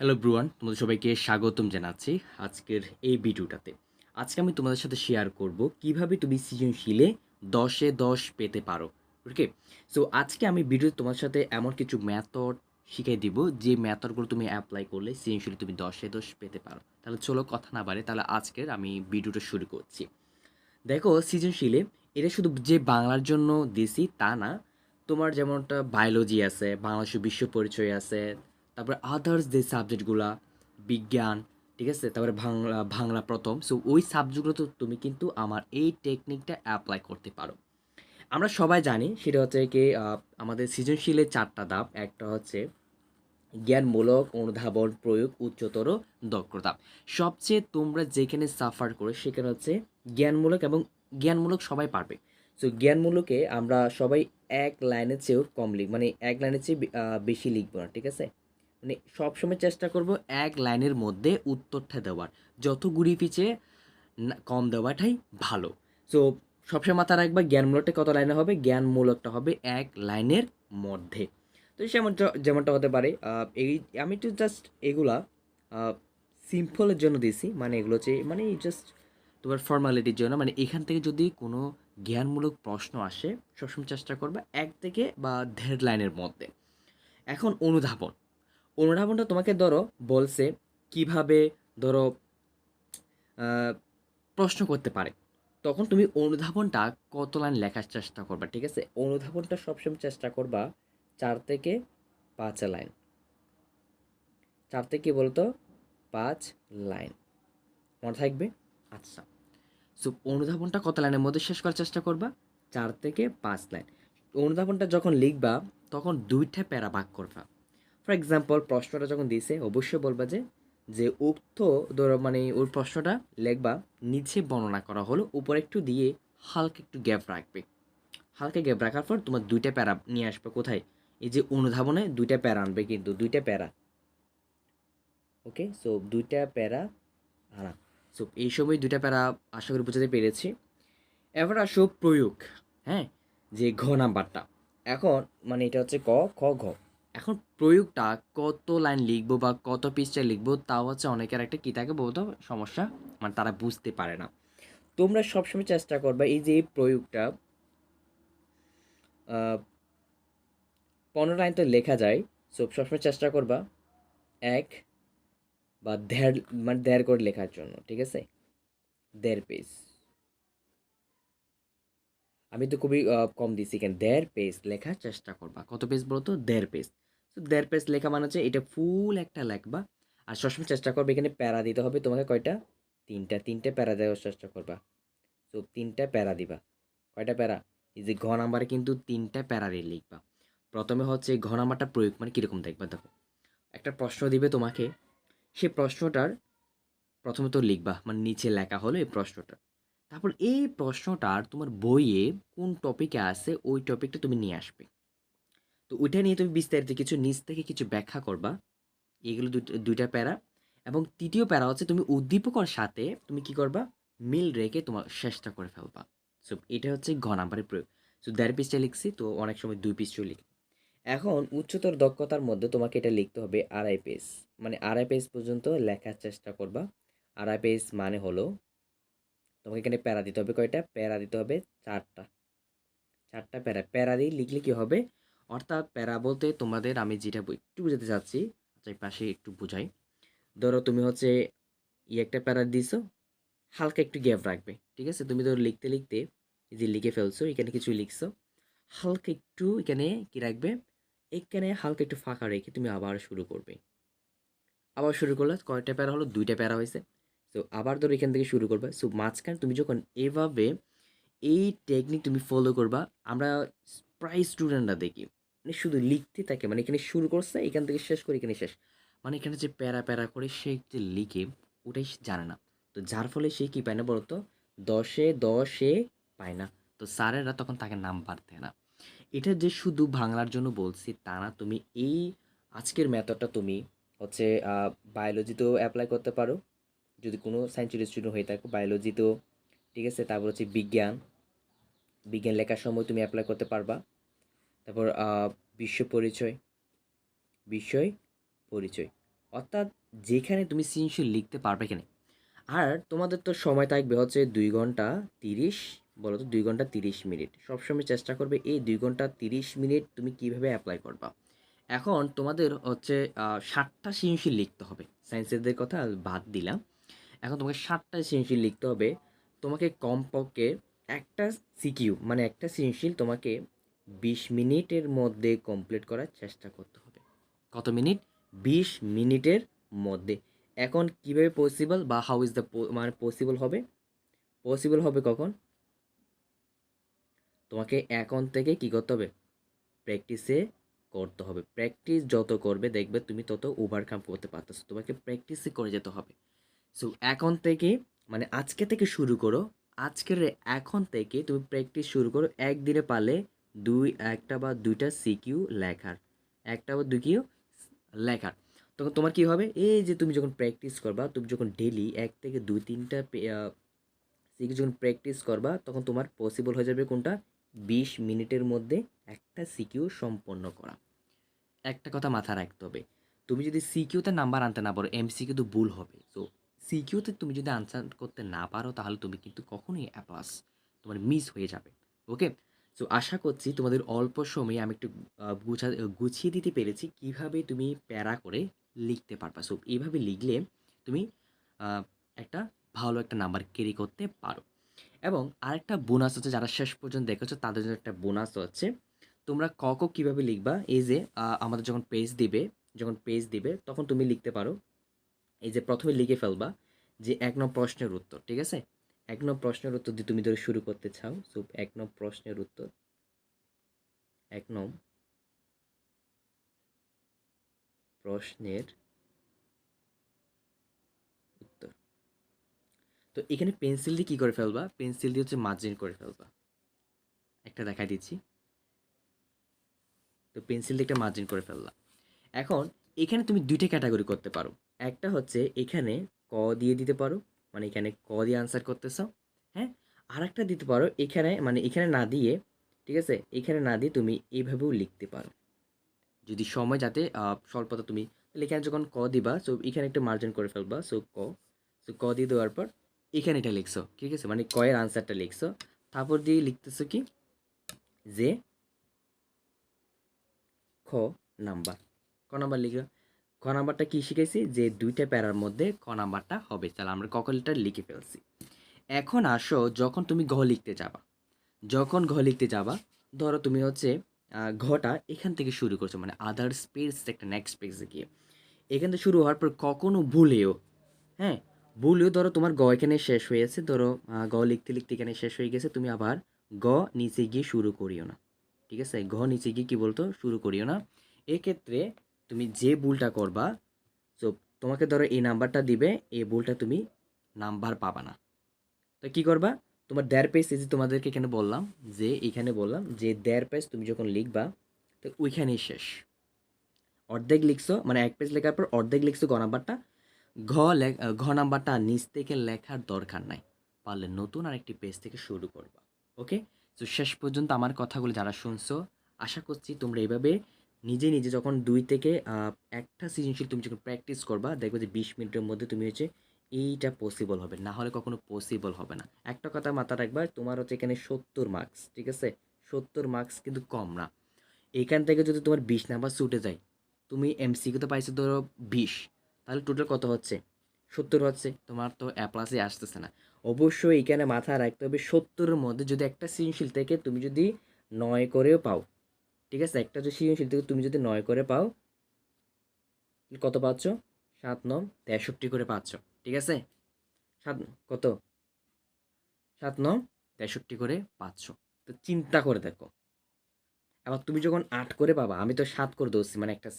Hello ব্রুয়ান তোমাদের সবাইকে স্বাগতম জানাচ্ছি আজকের এই ভিডিওটাতে। আজকে আমি তোমাদের সাথে শেয়ার করব কীভাবে তুমি সৃজনশীলে দশে দশ পেতে পারো। ওকে সো আজকে আমি ভিডিওতে তোমার সাথে এমন কিছু ম্যাথড শিখিয়ে দিব, যে ম্যাথডগুলো তুমি অ্যাপ্লাই করলে সৃজনশীলে তুমি দশে দশ পেতে পারো। তাহলে চলো কথা না বাড়ে তাহলে আজকের আমি ভিডিওটা শুরু করছি। দেখো, সৃজনশীলে এটা শুধু যে বাংলার জন্য দিছি তা না, তোমার যেমনটা বায়োলজি আছে, বাংলাদেশের বিশ্ব পরিচয় আছে তারপরে আদার্স যে সাবজেক্টগুলা বিজ্ঞান, ঠিক আছে? তারপরে বাংলা বাংলা প্রথম। সো ওই সাবজেক্টগুলো তো তুমি কিন্তু আমার এই টেকনিকটা অ্যাপ্লাই করতে পারো। আমরা সবাই জানি, সেটা হচ্ছে কি আমাদের সৃজনশীলের চারটা ধাপ। একটা হচ্ছে জ্ঞানমূলক অনুধাবন, প্রয়োগ, উচ্চতর দক্ষতা। সবচেয়ে তোমরা যেখানে সাফার করে, সেখানে হচ্ছে জ্ঞানমূলক এবং জ্ঞানমূলক সবাই পারবে। সো জ্ঞানমূলকে আমরা সবাই এক লাইনের চেয়েও কম লিখ মানে এক লাইনের চেয়ে বেশি লিখব না, ঠিক আছে? মানে সবসময় চেষ্টা করব এক লাইনের মধ্যে উত্তরটা দেওয়ার। যত ঘুরি পিছিয়ে কম দেওয়াটাই ভালো। সো সবসময় মাথা রাখবা, জ্ঞানমূলকটা কত লাইনে হবে? জ্ঞানমূলকটা হবে এক লাইনের মধ্যে। তো যেমনটা যেমনটা হতে পারে এই, আমি তো জাস্ট এগুলা সিম্পলের জন্য দিছি। মানে এগুলো হচ্ছে মানে জাস্ট তোমার ফর্মালিটির জন্য। মানে এখান থেকে যদি কোনো জ্ঞানমূলক প্রশ্ন আসে, সবসময় চেষ্টা করবে এক থেকে বা দেড় লাইনের মধ্যে। এখন অনুধাবন। অনুধাবনটা তোমাকে ধরো বলছে কীভাবে ধরো প্রশ্ন করতে পারে। তখন তুমি অনুধাবনটা কত লাইন লেখার চেষ্টা করবা, ঠিক আছে? অনুধাবনটা সবসময় চেষ্টা করবা চার থেকে পাঁচ লাইন। চার থেকে বলতো? পাঁচ লাইন। মনে থাকবে? আচ্ছা। সো অনুধাবনটা কত লাইনের মধ্যে শেষ করার চেষ্টা করবা? চার থেকে পাঁচ লাইন। অনুধাবনটা যখন লিখবা, তখন দুইটা প্যারা ভাগ করবা। ফর এক্সাম্পল প্রশ্নটা যখন দিয়েছে, অবশ্যই বলবা যে যে উক্ত ধরো মানে ওই প্রশ্নটা লেখবা, নিচে বর্ণনা করা হলো, উপরে একটু দিয়ে হালকা একটু গ্যাপ রাখবে। হালকা গ্যাপ রাখার পর তোমার দুইটা প্যারা নিয়ে আসবে কোথায়? এই যে অনুধাবনে দুইটা প্যারা আনবে কিন্তু, দুইটা প্যারা। ওকে সো দুইটা প্যারা আনা। সো এই সময় দুইটা প্যারা আশা করি বোঝাতে পেরেছি। এবার আসো প্রয়োগ হ্যাঁ? যে ঘ নাম্বারটা। এখন মানে এটা হচ্ছে ক, খ, ঘ। এখন প্রয়োগটা কত লাইন লিখব বা কত পৃষ্ঠায় লিখব তাও হচ্ছে অনেকের একটা কী থাকে বলতো? সমস্যা মানে তারা বুঝতে পারে না। তোমরা সবসময় চেষ্টা করবে এই যে এই প্রয়োগটা পনেরো লাইন তো লেখা যায়, সো সবসময় চেষ্টা করবা এক বা দেড় মানে দেড় করে লেখার জন্য, ঠিক আছে? দেড় পেজ আমি তো খুবই কম দিছি, কেন দেড় পেজ লেখার চেষ্টা করবা। কত পেজ বলতো? দেড় পেজ তো দেড় পেজ লেখা মানে হচ্ছে এটা ফুল একটা লেখবা। আর সবসময় চেষ্টা করবে এখানে প্যারা দিতে হবে। তোমাকে কয়টা? তিনটা। তিনটে প্যারা দেওয়ার চেষ্টা করবা। তো তিনটা প্যারা দিবা। কয়টা প্যারা? এই যে ঘ নাম্বারে কিন্তু তিনটা প্যারা দিয়ে লিখবা। প্রথমে হচ্ছে ঘ নাম্বারটা প্রয়োগ মানে কীরকম দেখবা? দেখো। একটা প্রশ্ন দিবে তোমাকে। সে প্রশ্নটার প্রথমে তো লিখবা মানে নিচে লেখা হলো এই প্রশ্নটা। তারপর এই প্রশ্নটার তোমার বইয়ে কোন টপিকে আছে, ওই টপিকটা তুমি নিয়ে আসবে। তো ওইটা নিয়ে তুমি বিস্তারিত কিছু নিচ থেকে কিছু ব্যাখ্যা করবা। এগুলো দুইটা- প্যারা। এবং তৃতীয় প্যারা হচ্ছে তুমি উদ্দীপকর সাথে তুমি কি করবা? মিল রেখে তোমার শেষটা করে ফেলবা। সো এটা হচ্ছে ঘ নাম্বারের প্রয়োগ। সো দেড় পৃষ্ঠা লিখছি, তো অনেক সময় দুই পৃষ্ঠাও লিখি এখন উচ্চতর দক্ষতার মধ্যে তোমাকে এটা লিখতে হবে আড়াই পেজ মানে আড়াই পেজ পর্যন্ত লেখার চেষ্টা করবা। আড়াই পেজ মানে হলো, তোমাকে এখানে প্যারা দিতে হবে কয়টা? প্যারা দিতে হবে চারটা। চারটা প্যারা। প্যারা দিয়ে লিখলে কি হবে? অর্থাৎ প্যারা বলতে তোমাদের আমি যেটা একটু বুঝাতে চাচ্ছি আচ্ছা পাশে একটু বুঝাই। ধরো তুমি হচ্ছে ই একটা প্যারা দিছো, হালকা একটু গ্যাপ রাখবে, ঠিক আছে? তুমি ধরো লিখতে লিখতে যে লিখে ফেলছো, এখানে কিছু লিখছো, হালকা একটু এখানে কি রাখবে? এখানে হালকা একটু ফাঁকা রেখে তুমি আবার শুরু করবে। আবার শুরু করলে কয়টা প্যারা হলো? দুইটা প্যারা হয়েছে। তো আবার ধরো এখান থেকে শুরু করবে। সো মাঝখানে তুমি যখন এভাবে এই টেকনিক তুমি ফলো করবা, আমরা প্রায় স্টুডেন্টরা দেখি। মানে শুধু লিখতে থাকে মানে এখানে শুরু করছে, এখান থেকে শেষ করে এখানে শেষ। মানে এখানে যে প্যারা প্যারা করে সে যে লিখে, ওটাই জানে না। তো যার ফলে সে কি পায় না বলতো? দশে দশে পায় না। তো স্যারেরা তখন তাকে নাম্বার দেয় না। এটা যে শুধু বাংলার জন্য বলছি তা না, তুমি এই আজকের মেথডটা তুমি হচ্ছে বায়োলজিতেও অ্যাপ্লাই করতে পারো। যদি কোনো সায়েন্সের স্টুডেন্ট হয়ে থাকো বায়োলজিতেও ঠিক আছে? তারপর হচ্ছে বিজ্ঞান। বিজ্ঞান লেখার সময় তুমি অ্যাপ্লাই করতে পারবা। তারপর বিশ্ব পরিচয়, বিষয়, পরিচয়। অর্থাৎ যেখানে তুমি সৃজনশীল লিখতে পারবে কিনা। আর তোমাদের তো সময় থাকবে হচ্ছে দুই ঘণ্টা তিরিশ, বলো তো দুই ঘণ্টা তিরিশ মিনিট। সবসময় চেষ্টা করবে এই দুই ঘণ্টা তিরিশ মিনিট তুমি কীভাবে অ্যাপ্লাই করবা। এখন তোমাদের হচ্ছে ষাটটা সৃজনশীল লিখতে হবে। সায়েন্সেরদের কথা বাদ দিলাম। এখন তোমাকে ষাটটা সৃজনশীল লিখতে হবে। তোমাকে কমপক্ষে একটা সিকিউ মানে একটা সৃজনশীল তোমাকে বিশ মিনিটের মধ্যে কমপ্লিট করার চেষ্টা করতে হবে। কত মিনিট? বিশ মিনিটের মধ্যে। এখন কীভাবে পসিবল বা হাউ ইজ দ্য মানে পসিবল হবে? পসিবল হবে কখন? তোমাকে এখন থেকে কি করতে হবে? প্র্যাকটিসে করতে হবে। প্র্যাকটিস যত করবে দেখবে তুমি তত ওভারকাম করতে পারতেছো। তোমাকে প্র্যাকটিসই করে যেতে হবে। সো এখন থেকে মানে আজকে থেকে শুরু করো। আজকের এখন থেকে তুমি প্র্যাকটিস শুরু করো। একদিনে পারলে দুই, একটা বা দুইটা সিকিউ লেখার। একটা বা দুই কিউ লেখার। তখন তোমার কি হবে? এই যে তুমি যখন প্র্যাকটিস করবা, তুমি যখন ডেলি এক থেকে দুই, তিনটা সিকিউ যখন প্র্যাকটিস করবা, তখন তোমার পসিবল হয়ে যাবে কোনটা? বিশ মিনিটের মধ্যে একটা সিকিউ সম্পন্ন করা। একটা কথা মাথায় রাখতে হবে। তুমি যদি সিকিউতে নাম্বার আনতে না পারো এমসিকিউ তো ভুল হবে। তো সিকিউতে তুমি যদি আনসার করতে না পারো, তাহলে তুমি কিন্তু কখনোই অ্যাপাস তোমার মিস হয়ে যাবে। ওকে সো আশা করছি তোমাদের অল্প সময়ে আমি একটু গুছা, গুছিয়ে দিতে পেরেছি কীভাবে তুমি প্যারা করে লিখতে পারবা। সো এইভাবে লিখলে তুমি একটা ভালো একটা নাম্বার ক্যারি করতে পারো। এবং আরেকটা বোনাস হচ্ছে যারা শেষ পর্যন্ত দেখেছ, তাদের জন্য একটা বোনাস হচ্ছে তোমরা ক ক কীভাবে লিখবা? এই যে আমাদের যখন পেজ দিবে, যখন পেজ দিবে, তখন তুমি লিখতে পারো। এই যে, প্রথমে লিখে ফেলবা যে এক নম্বর প্রশ্নের উত্তর, ঠিক আছে? এক নম্বর প্রশ্নের উত্তর দিয়ে তুমি ধরে শুরু করতে চাও। সো এক নম্বর প্রশ্নের উত্তর। এক নম্বর প্রশ্নের উত্তর। তো এখানে পেন্সিল দিয়ে কী করে ফেলবা? পেন্সিল দিয়ে হচ্ছে মার্জিন করে ফেলবা। একটা দেখাই দিচ্ছি। তো পেন্সিল দিয়ে একটা মার্জিন করে ফেললাম এখন এখানে তুমি দুইটা ক্যাটাগরি করতে পারো। একটা হচ্ছে এখানে ক দিয়ে দিতে পারো মানে এখানে ক দিয়ে আনসার করতেছ হ্যাঁ? আর একটা দিতে পারো, এখানে মানে এখানে না দিয়ে, ঠিক আছে? এখানে না দিয়ে তুমি এইভাবেও লিখতে পারো। যদি সময় যাতে স্বল্পতা তুমি, তাহলে এখানে যখন ক দিবা সো এখানে একটা মার্জিন করে ফেলবা সো ক সো ক দিয়ে দেওয়ার পর এখানে এটা লিখছো, ঠিক আছে? মানে কয়ের আনসারটা লিখছো। তারপর দিয়ে লিখতেছো কি? যে খ নাম্বার। ক নাম্বার লিখো ক নাম্বারটা কি শিখেছি? যে দুইটা প্যারার মধ্যে ক নাম্বারটা হবে। তাহলে আমরা ককলটা লিখে ফেলছি। এখন আসো, যখন তুমি ঘ লিখতে যাবা। যখন ঘ লিখতে যাবা, ধরো তুমি হচ্ছে ঘটা এখান থেকে শুরু করছ মানে আদার স্পেস একটা নেক্সট পেজে গিয়ে। এখান থেকে শুরু হওয়ার পর কখনো ভুলেও হ্যাঁ? ভুলেও ধরো তোমার গ এখানে শেষ হয়েছে, ধরো গ লিখতে লিখতে এখানে শেষ হয়ে গেছে, তুমি আবার গ নিচে গিয়ে শুরু করিও না। ঠিক আছে? ঘ নিচে গিয়ে কী বলতো? শুরু করিও না। এক্ষেত্রে তুমি যে ভুলটা করবা তো তোমাকে ধরো এই নাম্বারটা দিবে, এই ভুলটা তুমি নাম্বার পাবা না। তো কি করবা? তোমার দেড় পেজ এই যে তোমাদেরকে এখানে বললাম, যে এখানে বললাম, যে দেড় পেজ তুমি যখন লিখবা, তো ওইখানেই শেষ। অর্ধেক লিখছো মানে এক পেজ লেখার পর অর্ধেক লিখছো গ নাম্বারটা ঘ ঘ নাম্বারটা নিচ থেকে লেখার দরকার নাই, পারলে নতুন আরেকটি পেজ থেকে শুরু করবা ওকে তো শেষ পর্যন্ত আমার কথাগুলো যারা শুনছো, আশা করছি তোমরা এইভাবে নিজে নিজে যখন দুই থেকে একটা সৃজনশীল তুমি যখন প্র্যাকটিস করবা, দেখবে যে বিশ মিনিটের মধ্যে তুমি হচ্ছে এইটা পসিবল হবে। না হলে কখনো পসিবল হবে না। একটা কথা মাথা রাখবা, তোমার হচ্ছে এখানে সত্তর মার্কস ঠিক আছে? সত্তর মার্কস কিন্তু কম না। এখান থেকে যদি তোমার বিশ নাম্বার ছুটে যায়, তুমি এমসিকিউতে পাইছো ধরো বিশ, তাহলে টোটাল কত হচ্ছে? সত্তর হচ্ছে, তোমার তো অ্যাপ্লাসে আসতেছে না। অবশ্যই এখানে মাথায় রাখতে হবে, সত্তরের মধ্যে যদি একটা সৃজনশীল থেকে তুমি যদি নয় করেও পাও ঠিক আছে? একটা যদি সৃজনশীল থেকে তুমি যদি নয় করে পাও, কত পাচ্ছ? সাত নম তেষট্টি করে পাচ্ছ, ঠিক আছে? সাত কত? সাত নম তেষট্টি করে পাচ্ছ। তো চিন্তা করে দেখো। এবার তুমি যখন আট করে পাবা, আমি তো সাত করে দোষছি মানে একটা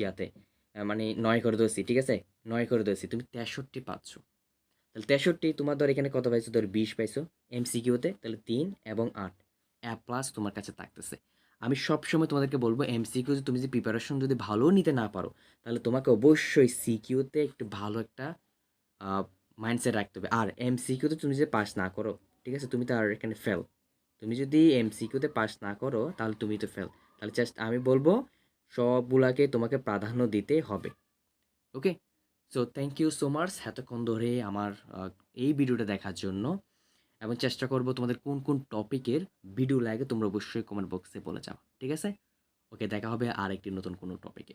ইয়াতে মানে নয় করে দোষছি ঠিক আছে? নয় করে দোষছি তুমি তেষট্টি পাচ্ছ। তাহলে তেষট্টি, তোমার ধর এখানে কত পাইছো? ধর বিশ পাইছো এমসিকিউতে তাহলে তিন এবং আট। এ প্লাস তোমার কাছে থাকতেছে। আমি সবসময় তোমাদেরকে বলব এমসিকিউ তুমি যদি প্রিপারেশন যদি ভালো নিতে না পারো, তাহলে তোমাকে অবশ্যই সিকিউতে একটু ভালো একটা মাইন্ডসেট রাখতে হবে। আর এমসিকিউতে তুমি যদি পাস না করো, ঠিক আছে? তুমি তো আর এখানে ফেল তুমি যদি এমসিকিউতে পাস না করো, তাহলে তুমি তো ফেল তাহলে জাস্ট আমি বলব, সবগুলাকে তোমাকে প্রাধান্য দিতে হবে। Okay so thank you so much এতক্ষণ ধরে আমার এই ভিডিওটা দেখার জন্য। এবং চেষ্টা করব তোমাদের কোন কোন টপিকের ভিডিও লাগে তোমরা অবশ্যই কমেন্ট বক্সে বলে যাও ঠিক আছে? ওকে দেখা হবে আর একটি নতুন কোনো টপিকে